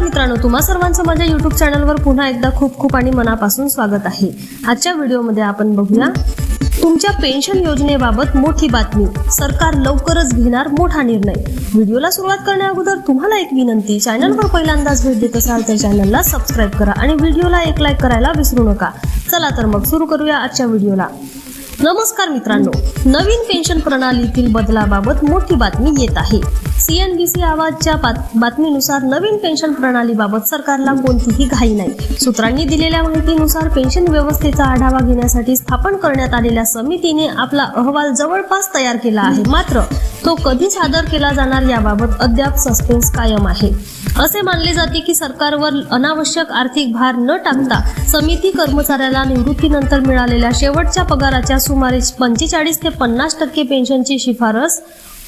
मित्रांनो तुम्हा सर्वांचं माझ्या युट्यूब चॅनलवर पुन्हा एकदा खूप खूप आणि मनापासून स्वागत आहे. आजच्या व्हिडिओमध्ये आपण बघूया तुमच्या पेन्शन योजनेबाबत मोठी बातमी. सरकार लवकरच घेणार मोठा निर्णय. व्हिडिओला सुरुवात करण्या अगोदर तुम्हाला एक विनंती चॅनलवर पहिल्यांदाच भेट देत असाल तर चॅनलला सबस्क्राईब करा आणि व्हिडिओला एक लाईक करायला विसरू नका. चला तर मग सुरू करूया आजच्या व्हिडिओला. नमस्कार मित्रांनो नवीन पेन्शन प्रणालीतील बदलाबाबत मोठी बातमी येत आहे. सीएनबीसी आवाजच्या बात- बातमीनुसार नवीन पेन्शन प्रणालीबाबत सरकारला कोणतीही घाई नाही. सूत्रांनी दिलेल्या माहितीनुसार पेन्शन व्यवस्थेचा आढावा घेण्यासाठी स्थापन करण्यात आलेल्या समितीने आपला अहवाल जवळपास तयार केला आहे. मात्र तो कधी सादर केला जाणार याबाबत अद्याप सस्पेन्स कायम आहे. असे मानले जाते की सरकारवर अनावश्यक आर्थिक भार न टाकता समिती कर्मचाऱ्याला निवृत्तीनंतर मिळालेल्या शेवटच्या पगाराच्या सुमारे पंचेचाळीस ते पन्नास टक्के पेन्शनची शिफारस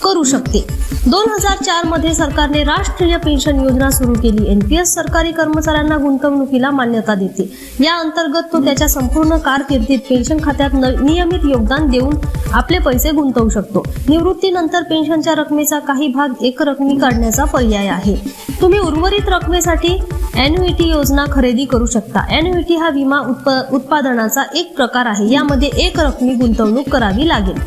करू शकते. दोन हजार चारमध्ये सरकारने राष्ट्रीय पेन्शन योजना सुरू केली. एनपीएस सरकारी कर्मचाऱ्यांना गुंतवणुकीला मान्यता देते. या अंतर्गत तो त्याच्या संपूर्ण कारकिर्दीत पेन्शन खात्यात न- नियमित योगदान देऊन आपले पैसे गुंतवू शकतो. निवृत्तीनंतर पेन्शनच्या रकमेचा काही भाग एक रकमी काढण्याचा पर्याय आहे. तुम्ही उर्वरित रकमेसाठी एन्युइटी योजना खरेदी करू शकता. एन्युइटी हा विमा उत्प- उत्पादनाचा एक प्रकार आहे. यामध्ये एक रकमी गुंतवणूक करावी लागेल.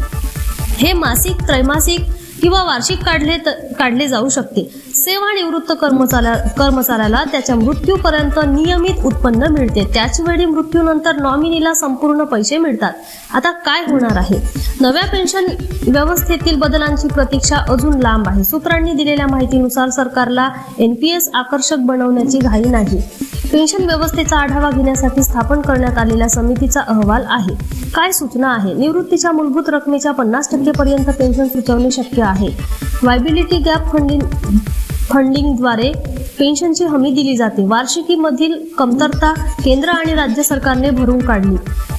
हे मासिक त्रैमासिक किंवा वार्षिक काढले त- काढले जाऊ शकते. सेवानिवृत्त कर्मचाऱ्या कर्मचाऱ्याला त्याच्या मृत्यूपर्यंत नियमित उत्पन्न मिळते. त्याच वेळी मृत्यूनंतर नॉमिनीला संपूर्ण पैसे मिळतात. आता काय होणार आहे? नव्या पेन्शन व्यवस्थेतील बदलांची प्रतीक्षा अजून लांब आहे. सूत्रांनी दिलेल्या माहितीनुसार सरकारला एनपीएस आकर्षक बनवण्याची घाई नाही. पेन्शन व्यवस्थेचा आढावा घेण्यासाठी स्थापन करण्यात आलेल्या समितीचा अहवाल आहे. काय सूचना आहे? निवृत्तीच्या मूलभूत रकमेच्या पन्नास टक्के पर्यंत पेन्शन सुचवणे शक्य आहे. वायबिलिटी गॅप फंडिंग फंडिंगद्वारे पेन्शनची हमी दिली जाते. वार्षिकीमधील कमतरता केंद्र आणि राज्य सरकारने भरून काढली.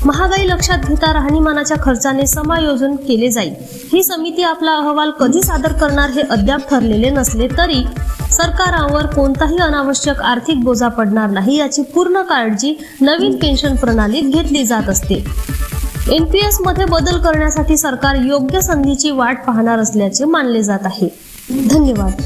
महागाई लक्षात घेता राहणीमानाच्या खर्चाने समायोजन केले जाईल. ही समिती आपला अहवाल कधी सादर करणार हे अद्याप ठरलेले नसले तरी सरकारावर कोणताही अनावश्यक आर्थिक बोजा पडणार नाही याची पूर्ण काळजी नवीन पेन्शन प्रणालीत घेतली जात असते. एनपीएसमध्ये बदल करण्यासाठी सरकार योग्य संधीची वाट पाहणार असल्याचे मानले जात आहे. धन्यवाद.